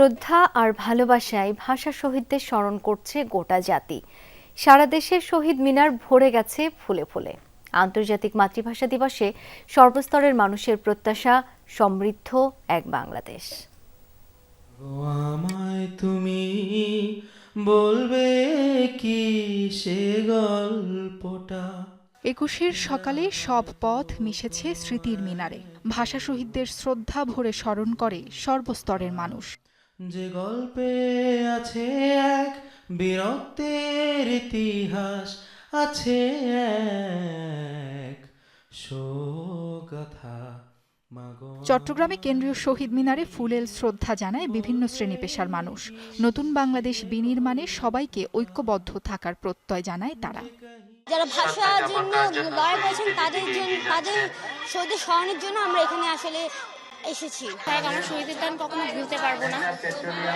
শ্রদ্ধা আর ভালোবাসায় ভাষা শহীদদের স্মরণ করছে গোটা জাতি। সারা দেশের শহীদ মিনার ভরে গেছে ফুলে ফুলে। আন্তর্জাতিক মাতৃভাষা দিবসে সর্বস্তরের মানুষের প্রত্যাশা সমৃদ্ধ এক বাংলাদেশ। আমায় তুমি বলবে কি সে গল্পটা? একুশের সকালে সব পথ মিশেছে স্মৃতির মিনারে। ভাষা শহীদদের শ্রদ্ধা ভরে স্মরণ করে সর্বস্তরের মানুষ। যে গল্পে আছে এক বীরত্বের ইতিহাস আছে এক শোকথা চট্টগ্রামে কেন্দ্রীয় শহীদ মিনারে ফুলেল শ্রদ্ধা জানায় বিভিন্ন শ্রেণি পেশার মানুষ। নতুন বাংলাদেশ বিনির্মাণে সবাইকে ঐক্যবদ্ধ থাকার প্রত্যয় জানায় তারা। যারা ভাষার জন্য লড়াই করেছেন তাদের জন্য তাদের শহীদের স্মরণের জন্য আমরা এখানে আসলে এসেছি। তাই আমার শহীদের দান কখনো ভুলতে পারব না।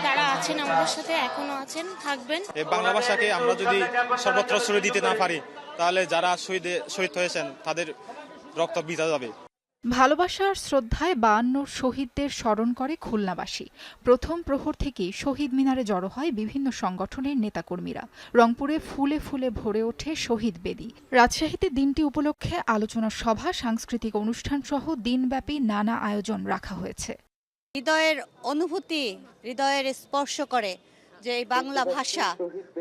তারা আছেন, আমাদের সাথে এখনও আছেন, থাকবেন। বাংলা ভাষাকে আমরা যদি সর্বত্র ছড়িয়ে দিতে না পারি, তাহলে যারা শহীদ শহীদ হয়েছেন, তাদের রক্ত বিজা যাবে। ভালোবাসার শ্রদ্ধায় বায়ান্ন শহীদদের স্মরণ করে খুলনাবাসী। প্রথম প্রহর থেকেই শহীদ মিনারে জড়ো হয় বিভিন্ন সংগঠনের নেতাকর্মীরা। রংপুরে ফুলে ফুলে ভরে ওঠে শহীদ বেদি। রাজশাহীতে দিনটি উপলক্ষে আলোচনা সভা, সাংস্কৃতিক অনুষ্ঠান সহ দিনব্যাপী নানা আয়োজন রাখা হয়েছে। হৃদয়ের অনুভূতি হৃদয়ের স্পর্শ করে। যে এই বাংলা ভাষা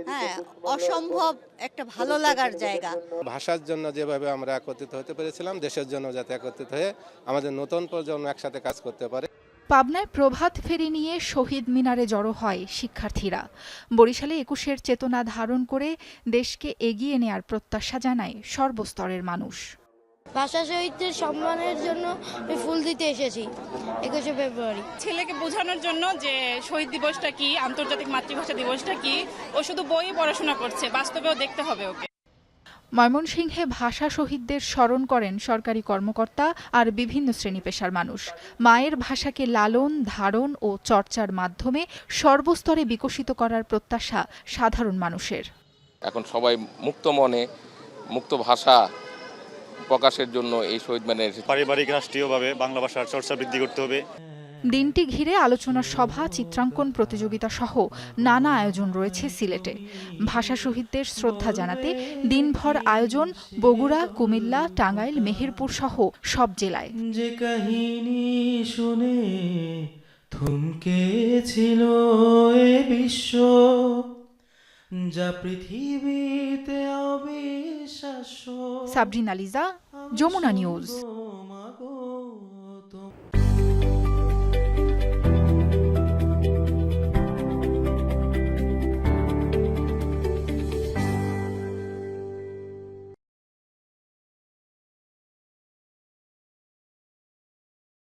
হ্যাঁ অসম্ভব একটা ভালো লাগার জায়গা। ভাষার জন্য যেভাবে আমরা একত্রিত হতে পেরেছিলাম দেশের জন্য যাতে একত্রিত হয়ে আমাদের নতুন প্রজন্ম একসাথে কাজ করতে পারে। পাবনায় প্রভাত ফেরি নিয়ে শহীদ মিনারে জড়ো হয় শিক্ষার্থীরা। বরিশালে একুশের চেতনা ধারণ করে দেশকে এগিয়ে নেয়ার প্রত্যাশা জানায় সর্বস্তরের মানুষ। ভাষা শহীদদের সম্মানের জন্য আমি ফুল দিতে এসেছি একুশে ফেব্রুয়ারি। ছেলেকে বোঝানোর জন্য যে শহীদ দিবসটা কি আন্তর্জাতিক মাতৃভাষা দিবসটা কি ও শুধু বই পড়াশোনা করছে বাস্তবেও দেখতে হবে ওকে। ময়মনসিংহে ভাষা শহীদদের স্মরণ করেন সরকারি কর্মকর্তা আর বিভিন্ন শ্রেণি পেশার মানুষ। মায়ের ভাষাকে লালন ধারণ ও চর্চার মাধ্যমে সর্বস্তরে বিকশিত করার প্রত্যাশা সাধারণ মানুষের। এখন সবাই মুক্ত মনে মুক্ত ভাষা প্রকাশের জন্য এই শহীদ মানে পারিবারিক রাষ্ট্রীয়ভাবে বাংলা ভাষার চর্চা বৃদ্ধি করতে হবে। দিনটি ঘিরে আলোচনা সভা চিত্রাঙ্কন প্রতিযোগিতা সহ নানা আয়োজন রয়েছে সিলেটে। ভাষা শহীদদের শ্রদ্ধা জানাতে দিনভর আয়োজন বগুড়া কুমিল্লা টাঙ্গাইল মেহেরপুর সহ সব জেলায়। যে কাহিনী শুনে থমকে ছিল এ বিশ্ব। যা পৃথিবীতে অবিশ্বাস্য। সাবরিন আলিজা যমুনা নিউজ।